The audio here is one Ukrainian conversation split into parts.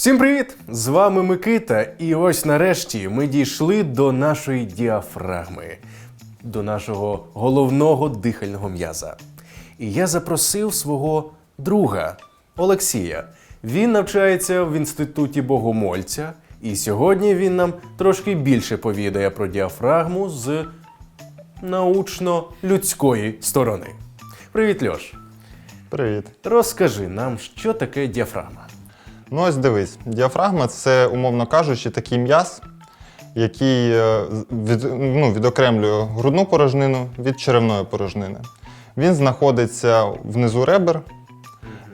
Всім привіт! З вами Микита, і ось нарешті ми дійшли до нашої діафрагми, до нашого головного дихального м'яза. І я запросив свого друга Олексія. Він навчається в інституті Богомольця, і сьогодні він нам трошки більше повідає про діафрагму з научно-людської сторони. Привіт, Льош! Привіт. Розкажи нам, що таке діафрагма. Ну ось дивись, діафрагма це, умовно кажучи, такий м'яз, який е, від, ну, відокремлює грудну порожнину від черевної порожнини. Він знаходиться внизу ребер.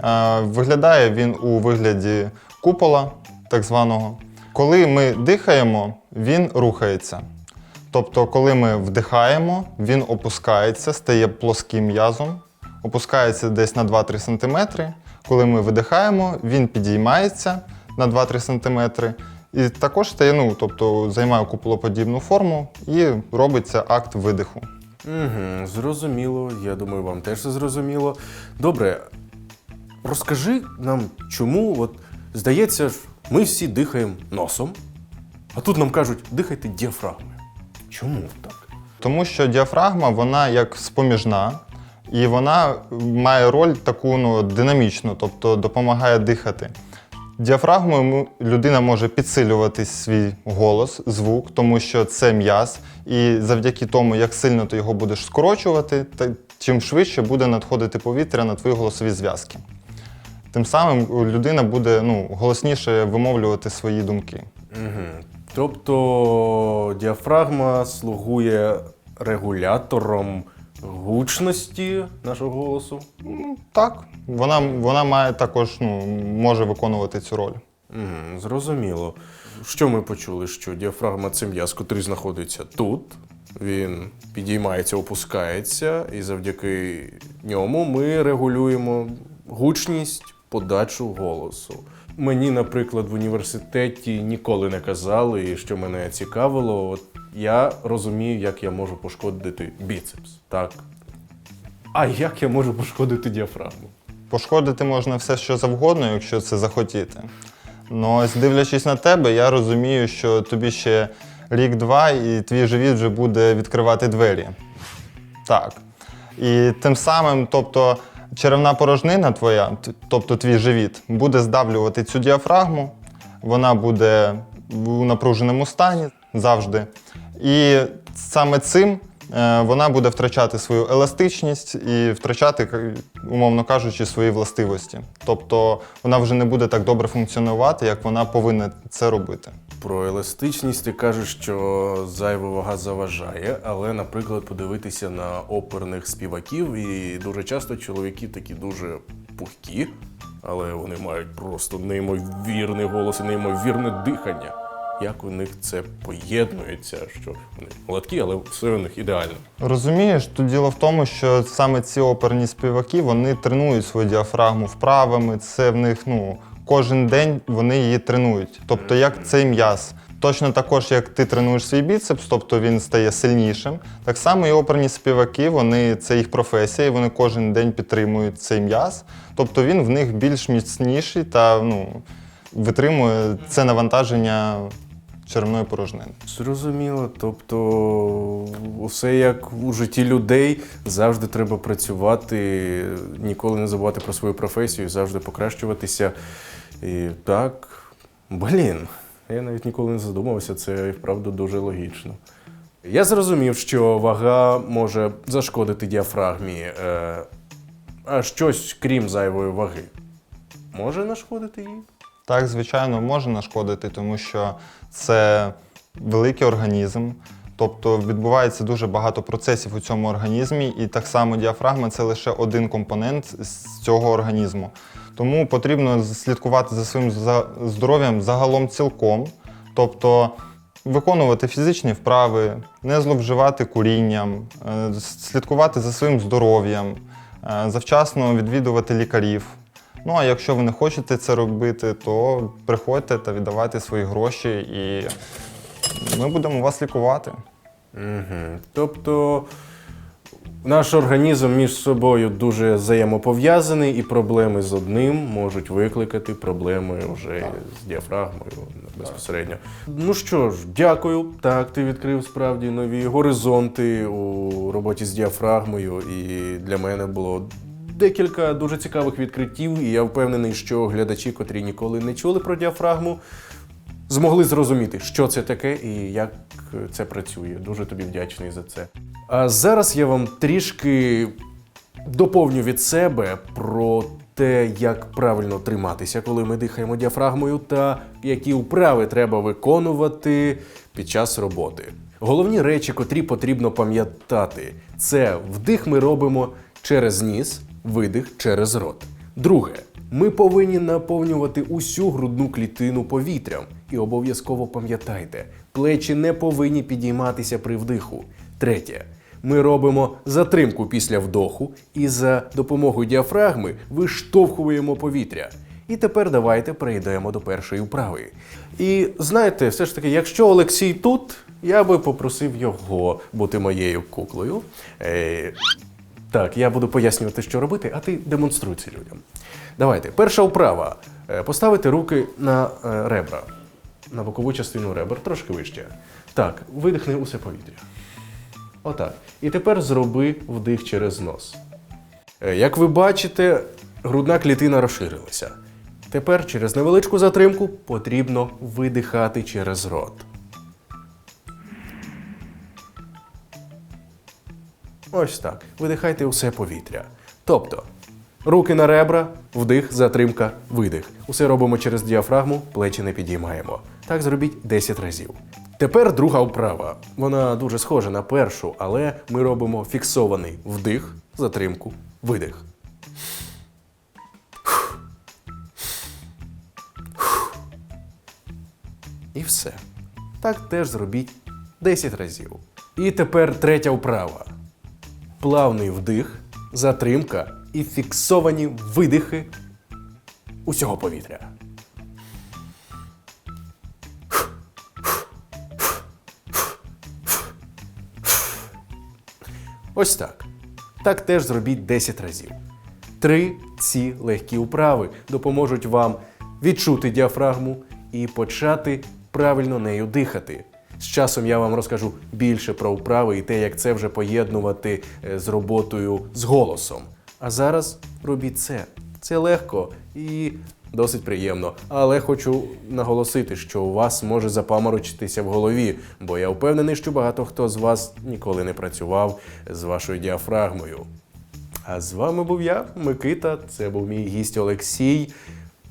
Е, Виглядає він у вигляді купола, так званого. Коли ми дихаємо, він рухається. Тобто, коли ми вдихаємо, він опускається, стає плоским м'язом, опускається десь на 2-3 см. Коли ми видихаємо, він підіймається на 2-3 см. І також стає, ну, тобто, займає куполоподібну форму і робиться акт видиху. Угу, зрозуміло. Я думаю, вам теж це зрозуміло. Добре, розкажи нам, чому, от, здається, ми всі дихаємо носом, а тут нам кажуть, дихайте діафрагмою. Чому так? Тому що діафрагма вона як споміжна, і вона має роль таку ну, динамічну, тобто допомагає дихати. Діафрагмою людина може підсилювати свій голос, звук, тому що це м'яз, і завдяки тому, як сильно ти його будеш скорочувати, та чим швидше буде надходити повітря на твої голосові зв'язки. Тим самим людина буде ну, голосніше вимовлювати свої думки. Угу. Тобто діафрагма слугує регулятором гучності нашого голосу. Ну, Так, вона, вона має також ну, може виконувати цю роль. Угу, зрозуміло. Що ми почули? Що діафрагма це м'яз, котрий знаходиться тут. Він підіймається, опускається, і завдяки ньому ми регулюємо гучність, подачу голосу. Мені, наприклад, в університеті ніколи не казали, і що мене цікавило, от я розумію, як я можу пошкодити біцепс. Так. А як я можу пошкодити діафрагму? Пошкодити можна все, що завгодно, якщо це захотіти. Ну, ось дивлячись на тебе, я розумію, що тобі ще рік-два, і твій живіт вже буде відкривати двері. Так. І тим самим, тобто, черевна порожнина твоя, тобто твій живіт, буде здавлювати цю діафрагму, вона буде в напруженому стані завжди. І саме цим е, вона буде втрачати свою еластичність і втрачати, умовно кажучи, свої властивості. Тобто вона вже не буде так добре функціонувати, як вона повинна це робити. Про еластичність ти кажеш, що зайва вага заважає, але, наприклад, подивитися на оперних співаків, і дуже часто чоловіки такі дуже пухкі, але вони мають просто неймовірний голос і неймовірне дихання. Як у них це поєднується, що вони молодкі, але все у них ідеально. Розумієш, тут діло в тому, що саме ці оперні співаки вони тренують свою діафрагму вправами. Це в них ну кожен день вони її тренують. Тобто, як цей м'яз. Точно також, як ти тренуєш свій біцепс, тобто він стає сильнішим. Так само і оперні співаки, вони це їх професія, і вони кожен день підтримують цей м'яз. Тобто він в них більш міцніший та ну, витримує це навантаження черевної порожнини. Зрозуміло, тобто усе як у житті людей завжди треба працювати, ніколи не забувати про свою професію, завжди покращуватися. І так, блін, я навіть ніколи не задумався, це і вправду дуже логічно. Я зрозумів, що вага може зашкодити діафрагмі, е, а щось крім зайвої ваги може нашкодити їй? Так, звичайно, може нашкодити, тому що це великий організм. Тобто відбувається дуже багато процесів у цьому організмі, і так само діафрагма це лише один компонент з цього організму. Тому потрібно слідкувати за своїм здоров'ям загалом цілком, тобто виконувати фізичні вправи, не зловживати курінням, е, слідкувати за своїм здоров'ям, е, завчасно відвідувати лікарів. Ну а якщо ви не хочете це робити, то приходьте та віддавайте свої гроші, і ми будемо вас лікувати. Угу. Тобто Наш організм між собою дуже взаємопов'язаний, і проблеми з одним можуть викликати проблеми вже з діафрагмою безпосередньо. Ну що ж, дякую. Так, ти відкрив справді нові горизонти у роботі з діафрагмою, і для мене було. Декілька дуже цікавих відкриттів, і я впевнений, що глядачі, котрі ніколи не чули про діафрагму, змогли зрозуміти, що це таке і як це працює. Дуже тобі вдячний за це. А зараз я вам трішки доповню від себе про те, як правильно триматися, коли ми дихаємо діафрагмою, та які вправи треба виконувати під час роботи. Головні речі, котрі потрібно пам'ятати, це вдих ми робимо через ніс, видих через рот. Друге, ми повинні наповнювати усю грудну клітину повітрям. І обов'язково пам'ятайте, плечі не повинні підійматися при вдиху. Третє. Ми робимо затримку після вдоху і за допомогою діафрагми виштовхуємо повітря. І тепер давайте перейдемо до першої вправи. І знаєте, все ж таки, якщо Олексій тут, я би попросив його бути моєю куклою. Е, так, я буду пояснювати, що робити, а ти демонструй це людям. Давайте. Перша вправа. Е, Поставити руки на е, ребра, на бокову частину ребер, трошки вище. Так, видихни усе повітря. Отак. І тепер зроби вдих через нос. Е, Як ви бачите, грудна клітина розширилася. Тепер через невеличку затримку потрібно видихати через рот. Ось так. Видихайте усе повітря. Тобто, руки на ребра, вдих, затримка, видих. Усе робимо через діафрагму, плечі не підіймаємо. Так зробіть 10 разів. Тепер друга вправа. Вона дуже схожа на першу, але ми робимо фіксований вдих, затримку, видих. І все. Так теж зробіть 10 разів. І тепер третя вправа. Плавний вдих, затримка і фіксовані видихи усього повітря. Ось так. Так теж зробіть 10 разів. Три ці легкі вправи допоможуть вам відчути діафрагму і почати правильно нею дихати. З часом я вам розкажу більше про вправи і те, як це вже поєднувати е, з роботою з голосом. А зараз робіть це. Це легко і досить приємно. Але хочу наголосити, що у вас може запаморочитися в голові, бо я впевнений, що багато хто з вас ніколи не працював з вашою діафрагмою. А з вами був я, Микита. Це був мій гість Олексій.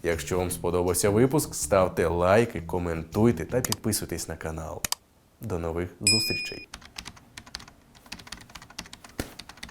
Якщо вам сподобався випуск, ставте лайки, коментуйте та підписуйтесь на канал. До нових зустрічей!